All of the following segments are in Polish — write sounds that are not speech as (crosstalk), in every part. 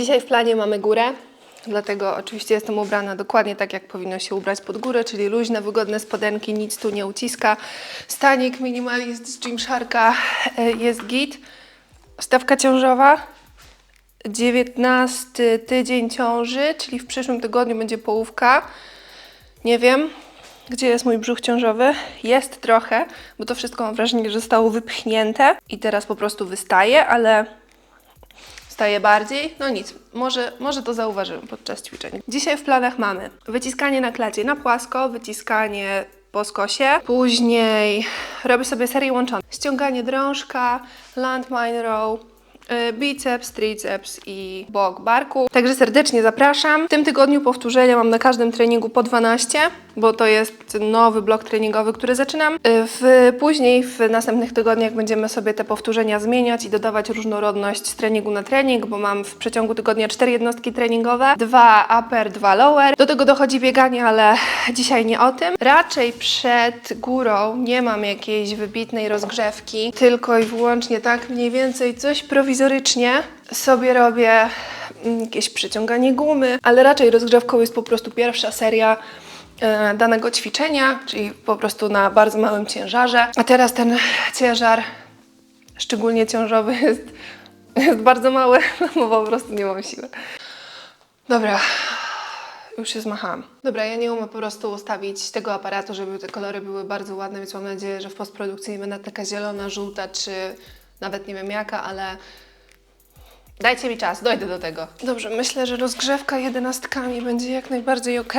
Dzisiaj w planie mamy górę, dlatego oczywiście jestem ubrana dokładnie tak, jak powinno się ubrać pod górę, czyli luźne, wygodne spodenki, nic tu nie uciska. Stanik minimalist z Gymsharka e, jest git. Stawka ciążowa 19 tydzień ciąży, czyli w przyszłym tygodniu będzie połówka. Nie wiem, gdzie jest mój brzuch ciążowy. Jest trochę, bo to wszystko mam wrażenie, że zostało wypchnięte i teraz po prostu wystaje, ale staje bardziej. No nic, może, może to zauważyłem podczas ćwiczeń. Dzisiaj w planach mamy wyciskanie na klacie na płasko, wyciskanie po skosie. Później robię sobie serię łączoną. Ściąganie drążka, landmine row, y, biceps, triceps i bok barku. Także serdecznie zapraszam. W tym tygodniu powtórzenia mam na każdym treningu po 12, bo to jest nowy blok treningowy, który zaczynam. Y, W, później w następnych tygodniach będziemy sobie te powtórzenia zmieniać i dodawać różnorodność z treningu na trening, bo mam w przeciągu tygodnia cztery jednostki treningowe, dwa upper, dwa lower. Do tego dochodzi bieganie, ale (laughs) dzisiaj nie o tym. Raczej przed górą nie mam jakiejś wybitnej rozgrzewki, tylko i wyłącznie tak mniej więcej coś prowizorycznie sobie robię mm, jakieś przyciąganie gumy, ale raczej rozgrzewką jest po prostu pierwsza seria danego ćwiczenia, czyli po prostu na bardzo małym ciężarze. A teraz ten ciężar, szczególnie ciążowy, (laughs) jest, jest bardzo mały, no (laughs) bo po prostu nie mam siły. Dobra, już się zmachałam. Dobra, ja nie umiem po prostu ustawić tego aparatu, żeby te kolory były bardzo ładne, więc mam nadzieję, że w postprodukcji nie będę taka zielona, żółta, czy nawet nie wiem jaka, ale dajcie mi czas, dojdę do tego. Dobrze, myślę, że rozgrzewka jedenastkami będzie jak najbardziej ok.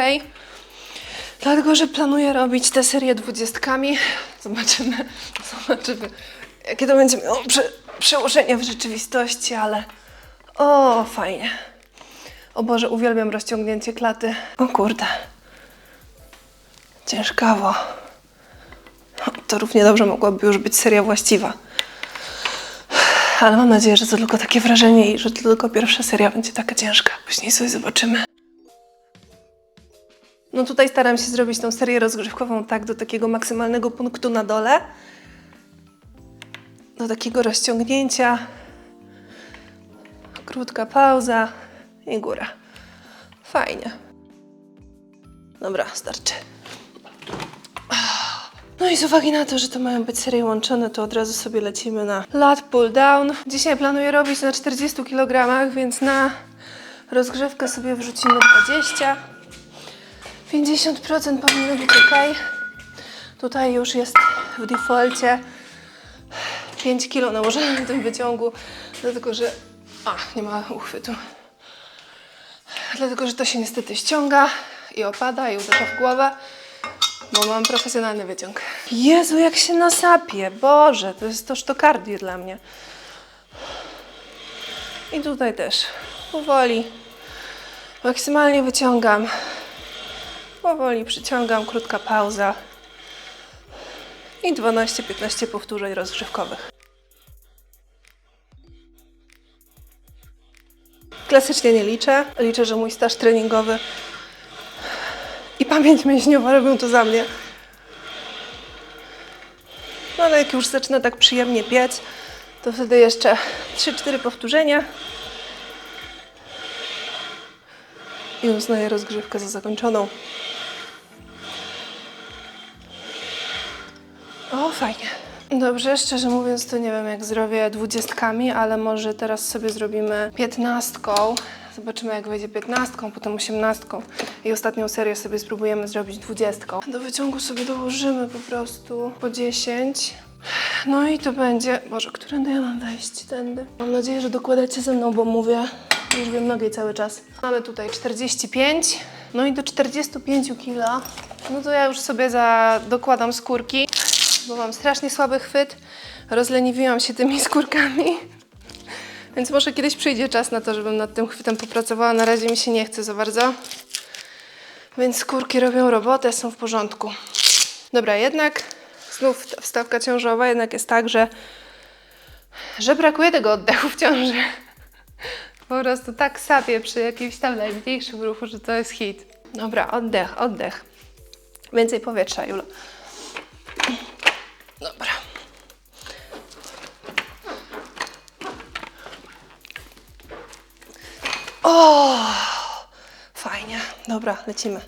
Dlatego, że planuję robić tę serię dwudziestkami. Zobaczymy, zobaczymy, jakie to będzie miało prze, przełożenie w rzeczywistości, ale o, fajnie. O Boże, uwielbiam rozciągnięcie klaty. O kurde. Ciężkawo. To równie dobrze mogłaby już być seria właściwa. Ale mam nadzieję, że to tylko takie wrażenie i że to tylko pierwsza seria będzie taka ciężka. Później sobie zobaczymy. No tutaj staram się zrobić tą serię rozgrzewkową tak do takiego maksymalnego punktu na dole. Do takiego rozciągnięcia. Krótka pauza i góra. Fajnie. Dobra, starczy. No i z uwagi na to, że to mają być serie łączone, to od razu sobie lecimy na lat pull down. Dzisiaj planuję robić na 40 kg, więc na rozgrzewkę sobie wrzucimy 20. 50% powinno być ok. Tutaj już jest w defaulcie 5 kg nałożone na tym wyciągu, dlatego że... A, nie ma uchwytu. Dlatego, że to się niestety ściąga i opada i uderza w głowę, bo mam profesjonalny wyciąg. Jezu, jak się nasapie! Boże, to jest to sztokardię dla mnie. I tutaj też. Powoli. Maksymalnie wyciągam. Powoli przyciągam, krótka pauza. I 12-15 powtórzeń rozgrzewkowych. Klasycznie nie liczę. Liczę, że mój staż treningowy i pamięć mięśniowa robią to za mnie. No ale jak już zaczyna tak przyjemnie piec, to wtedy jeszcze 3-4 powtórzenia. I uznaję rozgrzewkę za zakończoną. O, fajnie. Dobrze, szczerze mówiąc, to nie wiem, jak zrobię dwudziestkami, ale może teraz sobie zrobimy piętnastką. Zobaczymy, jak wyjdzie piętnastką, potem osiemnastką. I ostatnią serię sobie spróbujemy zrobić dwudziestką. Do wyciągu sobie dołożymy po prostu po 10. No i to będzie... Boże, którędy ja mam wejść? Tędy. Mam nadzieję, że dokładacie ze mną, bo mówię... Wiem nogi cały czas. Mamy tutaj 45. No i do 45 kg. No to ja już sobie za... dokładam skórki bo mam strasznie słaby chwyt. Rozleniwiłam się tymi (laughs) skórkami. Więc może kiedyś przyjdzie czas na to, żebym nad tym chwytem popracowała. Na razie mi się nie chce za bardzo. Więc skórki robią robotę, są w porządku. Dobra, jednak znów ta wstawka ciążowa jednak jest tak, że, że brakuje tego oddechu w ciąży. (laughs) Po prostu tak sapię przy jakimś tam najmniejszym ruchu, że to jest hit. Dobra, oddech, oddech. Więcej powietrza, Julo. Dobra. O, fajnie. Dobra, lecimy.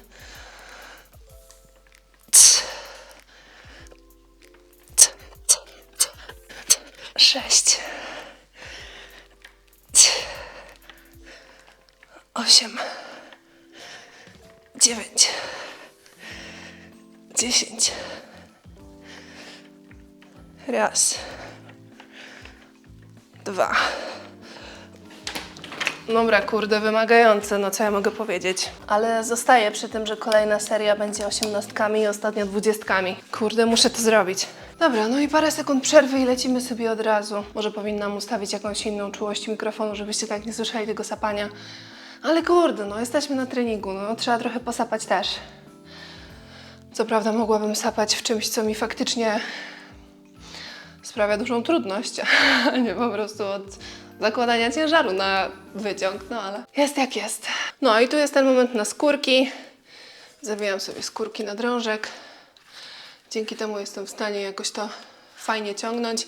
Dobra, kurde, wymagające, no co ja mogę powiedzieć. Ale zostaję przy tym, że kolejna seria będzie osiemnastkami i ostatnia dwudziestkami. Kurde, muszę to zrobić. Dobra, no i parę sekund przerwy i lecimy sobie od razu. Może powinnam ustawić jakąś inną czułość mikrofonu, żebyście tak nie słyszeli tego sapania. Ale kurde, no jesteśmy na treningu, no trzeba trochę posapać też. Co prawda mogłabym sapać w czymś, co mi faktycznie sprawia dużą trudność, (laughs) a nie po prostu od zakładania ciężaru na wyciąg, no ale jest jak jest. No i tu jest ten moment na skórki. Zawijam sobie skórki na drążek. Dzięki temu jestem w stanie jakoś to fajnie ciągnąć.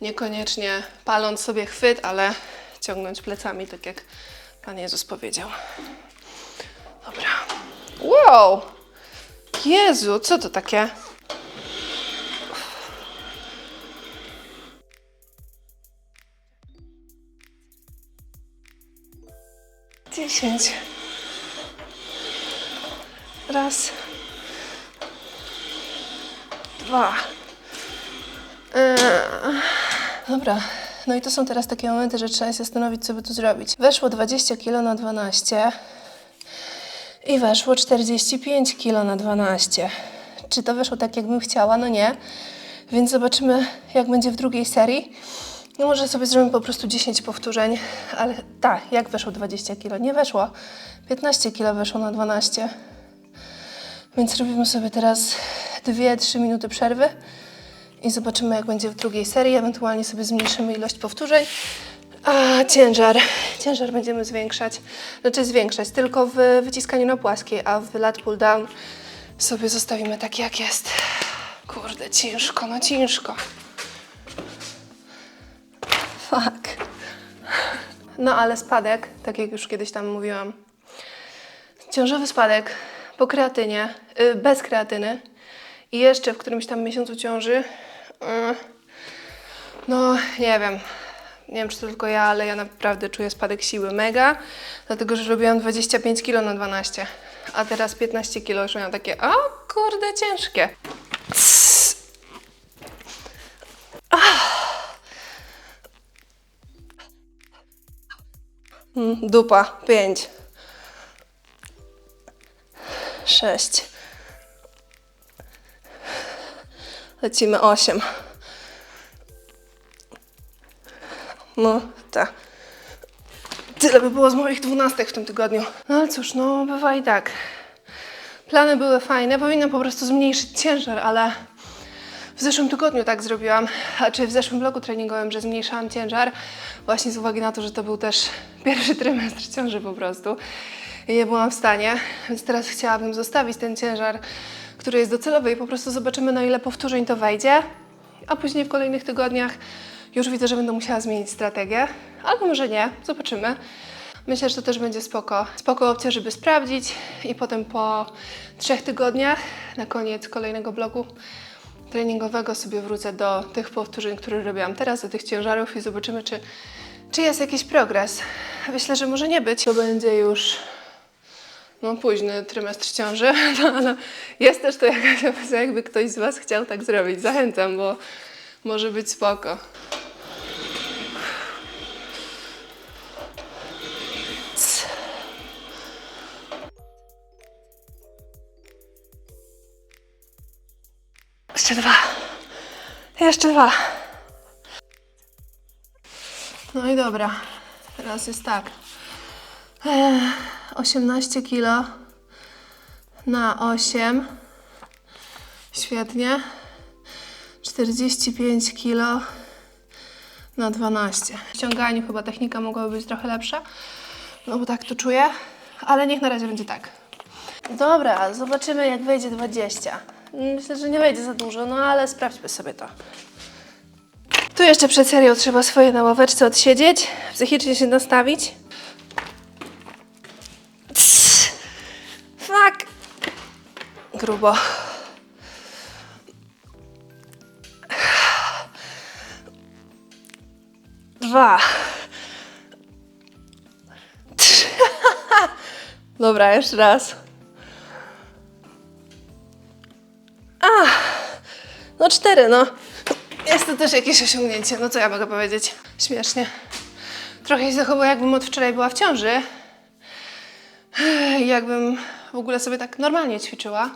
Niekoniecznie paląc sobie chwyt, ale ciągnąć plecami, tak jak Pan Jezus powiedział. Dobra. Wow! Jezu, co to takie? Dziesięć. Raz. Dwa. Eee. Dobra. No i to są teraz takie momenty, że trzeba się zastanowić, co by tu zrobić. Weszło 20 kg na 12 i weszło 45 kg na 12. Czy to weszło tak, jakbym chciała? No nie. Więc zobaczymy, jak będzie w drugiej serii. No może sobie zrobimy po prostu 10 powtórzeń, ale tak, jak weszło 20 kg? Nie weszło. 15 kg weszło na 12. Więc robimy sobie teraz 2-3 minuty przerwy i zobaczymy, jak będzie w drugiej serii. Ewentualnie sobie zmniejszymy ilość powtórzeń. A ciężar. Ciężar będziemy zwiększać. Znaczy zwiększać tylko w wyciskaniu na płaskiej, a w lat pull down sobie zostawimy tak, jak jest. Kurde, ciężko, no ciężko. Fuck. No ale spadek, tak jak już kiedyś tam mówiłam. Ciążowy spadek po kreatynie, y, bez kreatyny i jeszcze w którymś tam miesiącu ciąży. y, no, nie wiem. Nie wiem, czy to tylko ja, ale ja naprawdę czuję spadek siły mega, dlatego że robiłam 25 kg na 12, a teraz 15 kg już miałam takie, o kurde, ciężkie. Dupa, 5. 6. Lecimy 8. No, tak. Tyle by było z moich dwunastek w tym tygodniu. No ale cóż, no bywa i tak. Plany były fajne, powinnam po prostu zmniejszyć ciężar, ale w zeszłym tygodniu tak zrobiłam, a czy w zeszłym blogu treningowym, że zmniejszałam ciężar, właśnie z uwagi na to, że to był też (laughs) pierwszy trymestr ciąży po prostu i nie byłam w stanie, więc teraz chciałabym zostawić ten ciężar, który jest docelowy i po prostu zobaczymy na ile powtórzeń to wejdzie, a później w kolejnych tygodniach już widzę, że będę musiała zmienić strategię, albo może nie, zobaczymy. Myślę, że to też będzie spoko. Spoko opcja, żeby sprawdzić i potem po trzech tygodniach, na koniec kolejnego blogu treningowego sobie wrócę do tych powtórzeń, które robiłam teraz, do tych ciężarów i zobaczymy, czy, czy jest jakiś progres. Myślę, że może nie być. To będzie już no, późny trymestr ciąży, (laughs) no, ale jest też to jakaś (laughs) opcja, jakby ktoś z Was chciał tak zrobić. Zachęcam, bo może być spoko. Jeszcze dwa. Jeszcze dwa. No i dobra. Teraz jest tak. Ech, 18 kilo na 8. Świetnie. 45 kilo na 12. W ściąganiu chyba technika mogłaby być trochę lepsza. No bo tak to czuję. Ale niech na razie będzie tak. Dobra, zobaczymy jak wejdzie 20. Myślę, że nie wejdzie za dużo, no ale sprawdźmy sobie to. Tu jeszcze przed serią trzeba swoje na ławeczce odsiedzieć, psychicznie się nastawić. Fak! Grubo. Dwa. Trzy. (laughs) Dobra, jeszcze raz. A, no cztery, no. Jest to też jakieś osiągnięcie, no co ja mogę powiedzieć? Śmiesznie. Trochę się zachowuję, jakbym od wczoraj była w ciąży. Jakbym w ogóle sobie tak normalnie ćwiczyła.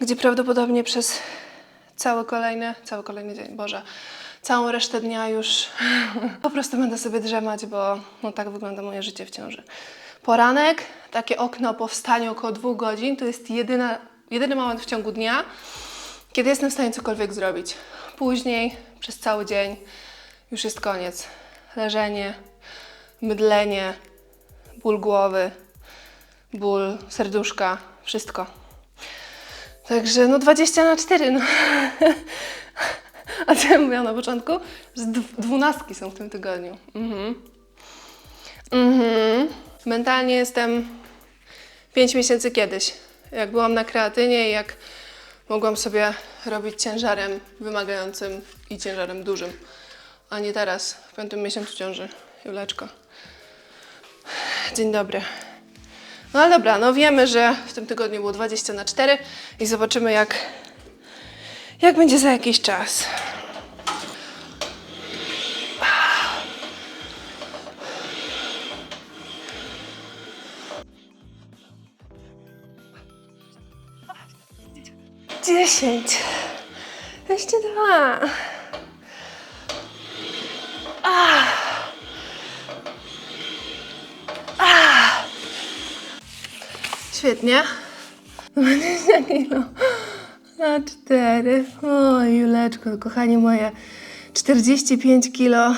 Gdzie prawdopodobnie przez cały kolejny, cały kolejny dzień, Boże, całą resztę dnia już po prostu będę sobie drzemać, bo no tak wygląda moje życie w ciąży. Poranek, takie okno po wstaniu około dwóch godzin, to jest jedyna, jedyny moment w ciągu dnia, kiedy jestem w stanie cokolwiek zrobić. Później, przez cały dzień, już jest koniec. Leżenie, mydlenie, ból głowy, ból serduszka, wszystko. Także no 20 na 4, no. (laughs) A co ja mówiłam na początku? Dw- dwunastki są w tym tygodniu. Mhm. Mhm. Mentalnie jestem 5 miesięcy kiedyś. Jak byłam na kreatynie i jak mogłam sobie robić ciężarem wymagającym i ciężarem dużym. A nie teraz, w piątym miesiącu ciąży. Juleczko. Dzień dobry. No ale dobra, no wiemy, że w tym tygodniu było 20 na 4 i zobaczymy jak, jak będzie za jakiś czas. Dziesięć. Jeszcze dwa. Świetnie. (laughs) 20 kilo na 4. O, Juleczko, kochani moje. 45 kilo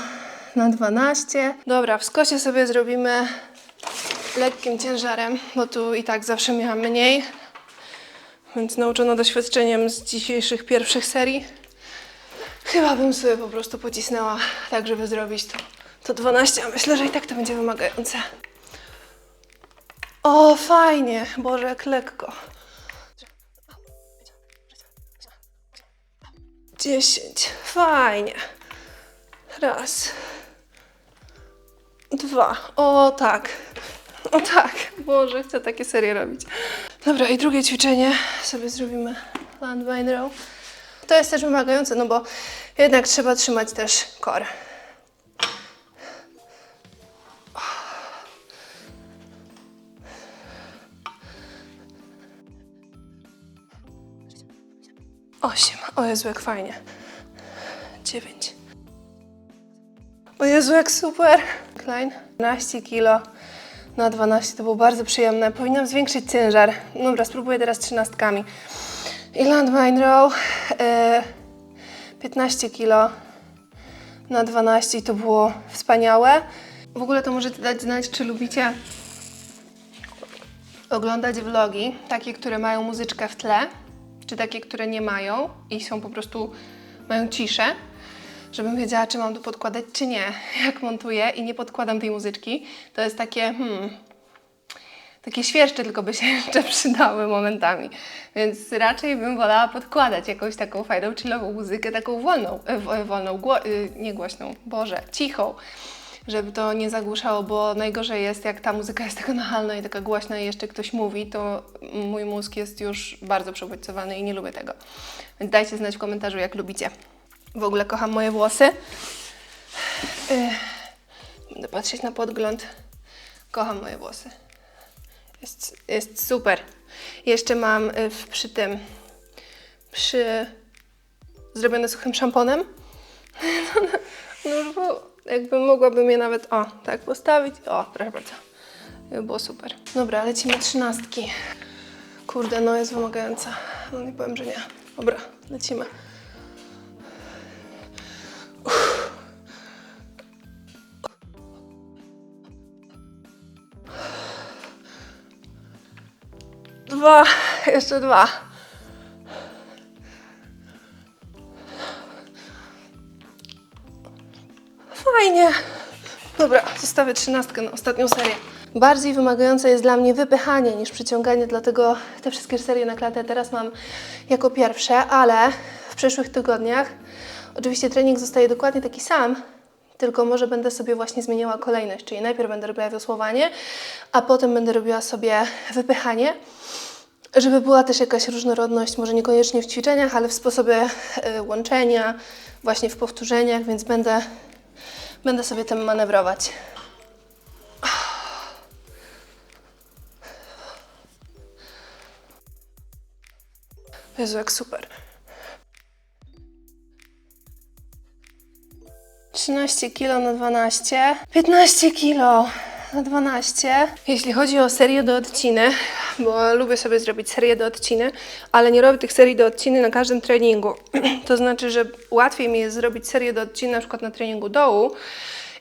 na 12. Dobra, w skosie sobie zrobimy lekkim ciężarem, bo tu i tak zawsze miałam mniej. Więc nauczona doświadczeniem z dzisiejszych pierwszych serii, chyba bym sobie po prostu pocisnęła tak, żeby zrobić to, to 12, a myślę, że i tak to będzie wymagające. O, fajnie. Boże, jak lekko. Dziesięć. Fajnie. Raz. Dwa. O, tak. O, tak. Boże, chcę takie serie robić. Dobra, i drugie ćwiczenie sobie zrobimy landmine row. To jest też wymagające, no bo jednak trzeba trzymać też core. Osiem. O Jezu, jak fajnie. Dziewięć. O Jezu, jak super. Klein. 12 kilo na 12. To było bardzo przyjemne. Powinnam zwiększyć ciężar. Dobra, spróbuję teraz trzynastkami. I landmine row. E, 15 kilo na 12 i to było wspaniałe. W ogóle to możecie dać znać, czy lubicie oglądać vlogi, takie, które mają muzyczkę w tle, czy takie, które nie mają i są po prostu, mają ciszę, żebym wiedziała, czy mam to podkładać, czy nie. (laughs) Jak montuję i nie podkładam tej muzyczki, to jest takie, hmm, takie świerszcze tylko by się (laughs) jeszcze przydały momentami. Więc raczej bym wolała podkładać jakąś taką fajną, chillową muzykę, taką wolną, e, e, wolną, gło, y, nie głośną, Boże, cichą, żeby to nie zagłuszało, bo najgorzej jest, jak ta muzyka jest taka nachalna i taka głośna i jeszcze ktoś mówi, to mój mózg jest już bardzo przebodźcowany i nie lubię tego. Więc dajcie znać w komentarzu, jak lubicie. W ogóle kocham moje włosy. Y, Będę patrzeć na podgląd. Kocham moje włosy. Jest, jest super. Jeszcze mam y, w, przy tym, przy zrobione suchym szamponem. (laughs) No już było, jakby mogłabym je nawet, o, tak postawić. O, proszę bardzo. By było super. Dobra, lecimy trzynastki. Kurde, no jest wymagająca. No nie powiem, że nie. Dobra, lecimy. Dwa, jeszcze dwa. Fajnie. Dobra, zostawię trzynastkę na ostatnią serię. Bardziej wymagające jest dla mnie wypychanie niż przyciąganie, dlatego te wszystkie serie na klatę teraz mam jako pierwsze, ale w przyszłych tygodniach oczywiście trening zostaje dokładnie taki sam, tylko może będę sobie właśnie zmieniała kolejność, czyli najpierw będę robiła wiosłowanie, a potem będę robiła sobie wypychanie, żeby była też jakaś różnorodność, może niekoniecznie w ćwiczeniach, ale w sposobie y, łączenia, właśnie w powtórzeniach, więc będę, będę sobie tym manewrować. Jezu, jak super. 13 kg na 12, 15 kg na 12. Jeśli chodzi o serię do odciny, bo lubię sobie zrobić serię do odciny, ale nie robię tych serii do odciny na każdym treningu. (clears throat) To znaczy, że łatwiej mi jest zrobić serię do odciny na przykład na treningu dołu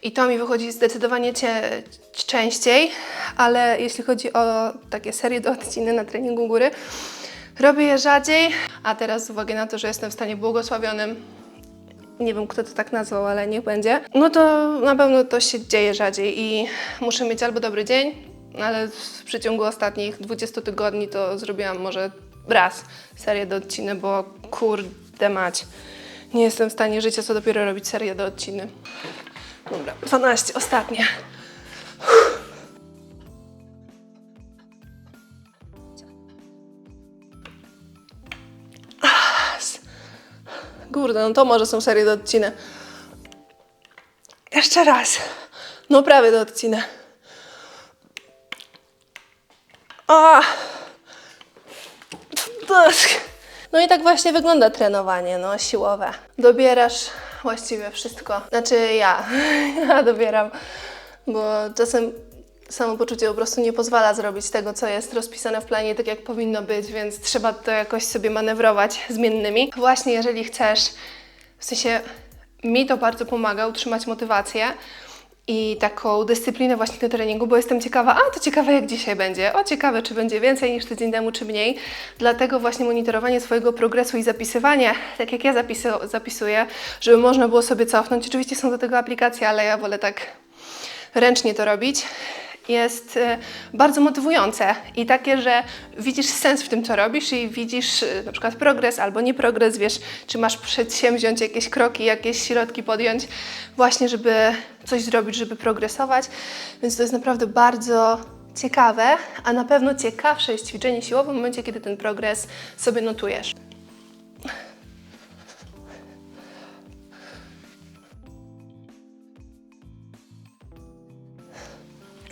i to mi wychodzi zdecydowanie cie, częściej, ale jeśli chodzi o takie serie do odciny na treningu góry, robię je rzadziej, a teraz z uwagi na to, że jestem w stanie błogosławionym nie wiem kto to tak nazwał, ale niech będzie, no to na pewno to się dzieje rzadziej i muszę mieć albo dobry dzień, ale w przeciągu ostatnich 20 tygodni to zrobiłam może raz serię do odciny, bo kurde mać, nie jestem w stanie życia, co dopiero robić serię do odciny. Dobra, 12, ostatnie. Kurde, no to może są serie do odciny. Jeszcze raz. No prawie do odciny. A. No i tak właśnie wygląda trenowanie, no siłowe. Dobierasz właściwie wszystko. Znaczy ja, (laughs) ja dobieram, bo czasem samopoczucie po prostu nie pozwala zrobić tego, co jest rozpisane w planie tak, jak powinno być, więc trzeba to jakoś sobie manewrować zmiennymi. Właśnie jeżeli chcesz, w sensie mi to bardzo pomaga utrzymać motywację i taką dyscyplinę właśnie do treningu, bo jestem ciekawa, a to ciekawe jak dzisiaj będzie, o ciekawe czy będzie więcej niż tydzień temu, czy mniej. Dlatego właśnie monitorowanie swojego progresu i zapisywanie, tak jak ja zapisu- zapisuję, żeby można było sobie cofnąć. Oczywiście są do tego aplikacje, ale ja wolę tak ręcznie to robić jest e, bardzo motywujące i takie, że widzisz sens w tym, co robisz i widzisz e, na przykład progres albo nie progres, wiesz, czy masz przedsięwziąć jakieś kroki, jakieś środki podjąć właśnie, żeby coś zrobić, żeby progresować. Więc to jest naprawdę bardzo ciekawe, a na pewno ciekawsze jest ćwiczenie siłowe w momencie, kiedy ten progres sobie notujesz.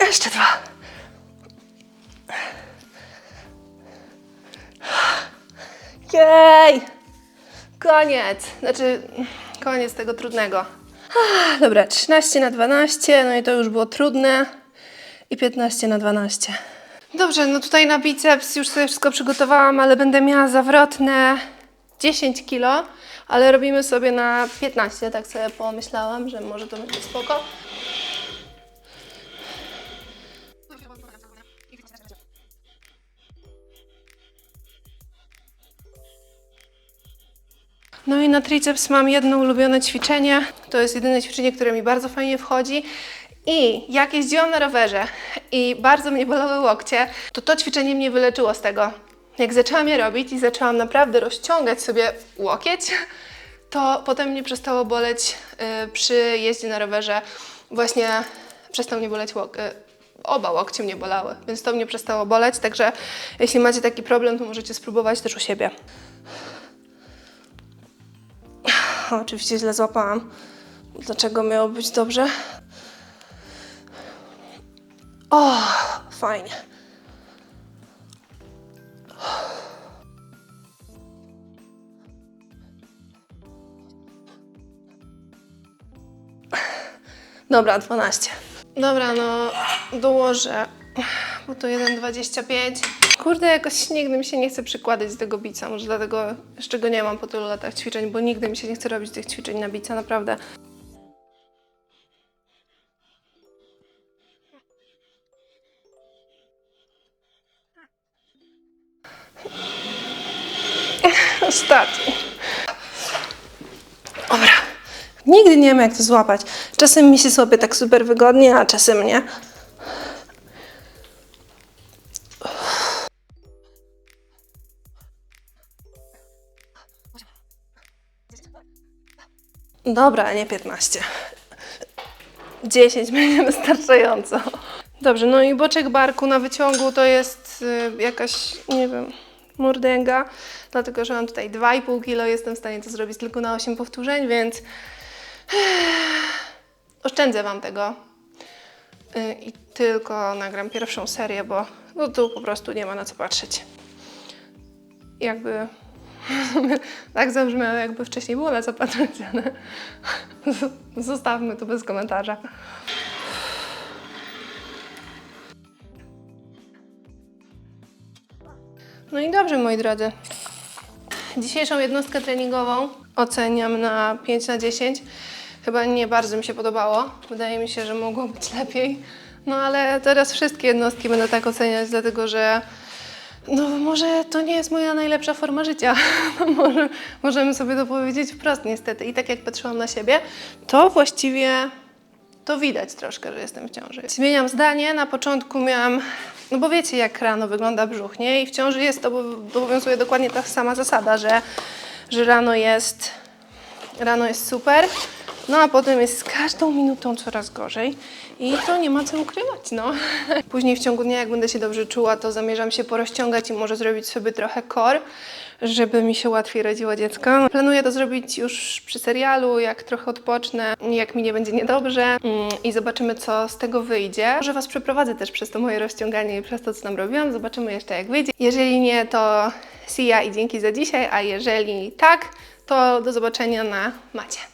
Jeszcze dwa. Jej! Koniec. Znaczy, koniec tego trudnego. Ah, Dobra, 13 na 12, no i to już było trudne. I 15 na 12. Dobrze, no tutaj na biceps już sobie wszystko przygotowałam, ale będę miała zawrotne 10 kilo, ale robimy sobie na 15, tak sobie pomyślałam, że może to będzie spoko. No i na triceps mam jedno ulubione ćwiczenie. To jest jedyne ćwiczenie, które mi bardzo fajnie wchodzi. I jak jeździłam na rowerze i bardzo mnie bolały łokcie, to to ćwiczenie mnie wyleczyło z tego. Jak zaczęłam je robić i zaczęłam naprawdę rozciągać sobie łokieć, to potem mnie przestało boleć y, przy jeździe na rowerze. Właśnie przestał mnie boleć łok. Y, oba łokcie mnie bolały, więc to mnie przestało boleć. Także jeśli macie taki problem, to możecie spróbować też u siebie. Oczywiście źle złapałam. Dlaczego miało być dobrze? O, fajnie. Dobra, 12. Dobra, no dołożę, bo to 1,25. Kurde, jakoś nigdy mi się nie chce przykładać do tego bica, może dlatego jeszcze go nie mam po tylu latach ćwiczeń, bo nigdy mi się nie chce robić tych ćwiczeń na bica, naprawdę. (laughs) Ostatni. Dobra. Nigdy nie wiem, jak to złapać. Czasem mi się złapie tak super wygodnie, a czasem nie. Dobra, nie 15. 10 będzie wystarczająco. Dobrze, no i boczek barku na wyciągu to jest y, jakaś, nie wiem, mordęga, dlatego że mam tutaj 2,5 kg, jestem w stanie to zrobić tylko na 8 powtórzeń, więc (sighs) oszczędzę Wam tego y, i tylko nagram pierwszą serię, bo no tu po prostu nie ma na co patrzeć. Jakby tak zabrzmiało, jakby wcześniej było na co patrzeć, ale (laughs) zostawmy to bez komentarza. No i dobrze, moi drodzy. Dzisiejszą jednostkę treningową oceniam na 5 na 10. Chyba nie bardzo mi się podobało. Wydaje mi się, że mogło być lepiej. No ale teraz wszystkie jednostki będę tak oceniać, dlatego że no może to nie jest moja najlepsza forma życia. (laughs) No, może, możemy sobie to powiedzieć wprost niestety. I tak jak patrzyłam na siebie, to właściwie to widać troszkę, że jestem w ciąży. Zmieniam zdanie. Na początku miałam, no bo wiecie jak rano wygląda brzuch, nie? I w ciąży jest to, bo obowiązuje dokładnie ta sama zasada, że, że rano jest rano jest super, no a potem jest z każdą minutą coraz gorzej i to nie ma co ukrywać, no. (laughs) Później w ciągu dnia, jak będę się dobrze czuła, to zamierzam się porozciągać i może zrobić sobie trochę core, żeby mi się łatwiej rodziło dziecko. Planuję to zrobić już przy serialu, jak trochę odpocznę, jak mi nie będzie niedobrze mm, i zobaczymy, co z tego wyjdzie. Może Was przeprowadzę też przez to moje rozciąganie i przez to, co tam robiłam. Zobaczymy jeszcze, jak wyjdzie. Jeżeli nie, to see ya i dzięki za dzisiaj, a jeżeli tak, to do zobaczenia na macie.